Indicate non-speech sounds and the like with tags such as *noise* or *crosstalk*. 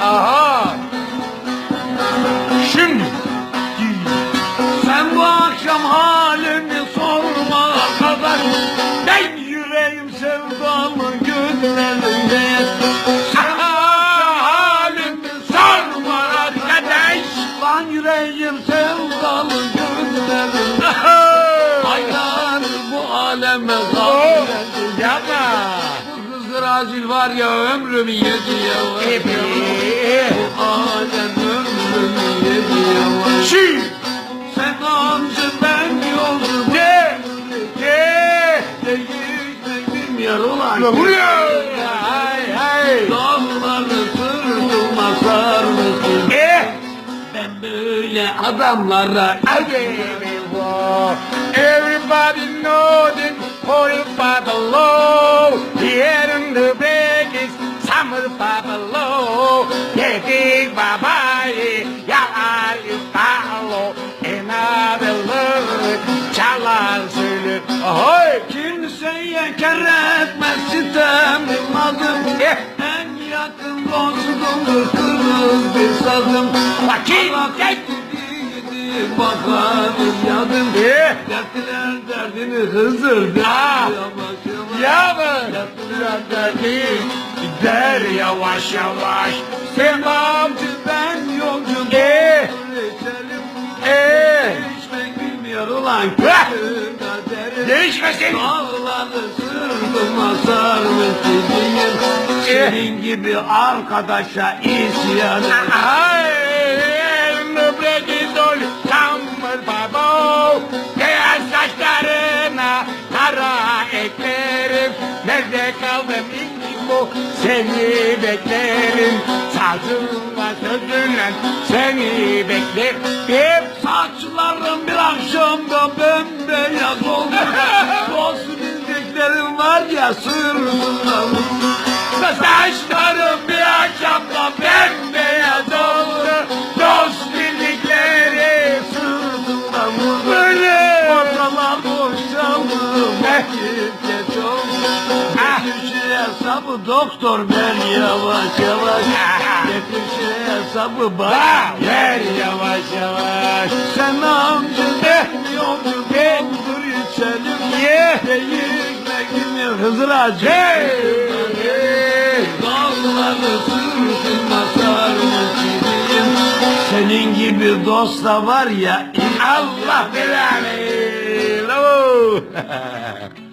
Aha! Şimdi. Sen bu akşam halini sorma kadar. Ben yüreğim sevdalı gözlerinde. Halini sorma arkadaş. Lan yüreğim sevdalı aleme Oh, kaldı yapma! Bu kızdır acil var ya ömrümü yedi ya! Bu alem ömrümü yedi ya Şi! Sen amca ben yolcu De! De! Değişmek bilmiyor ulan vuruyor! Ay, ay! Dağları sırtıma sarmışsın Eh! Ben böyle adamlara Everybody know that holy Pablo Here in the break is summer Pablo Yeah, big baba, ya Ali Pablo Another love, çalar söyle Ahoy! Kimseye kere etmez sitemim adım Eh! En yakın dostumdur kırmızı bir sazım Bakayım, bakarım yadım Eh! Dertliler derdini hızır. Der yavaş yavaş Ya mı? Değil, gider yavaş yavaş. Sen amca Ben yolcu geçelim. Eh! Değişmek bilmiyor ulan kaderim Değişmesin! Dağları sırtıma sarmış! Senin gibi arkadaşa isyan Beyaz saçlarına kara eklerim. Nerede kaldın İbo seni beklerim. Sazınla sözünle seni beklerim. Hep Saçlarım bir akşamda bembeyaz oldu. *laughs* Dost bildiklerim var ya sırtımda şu hesabı doktor ver yavaş yavaş. Şu hesabı Ah, Ver yavaş yavaş. Sen ben yolcu doldur içelim. Ye. Değişmek bilmiyor Hızır Hacı Dağları sırtına sarmış gibiyim Senin gibi dost da var ya Allah belanı. Bravo. *laughs*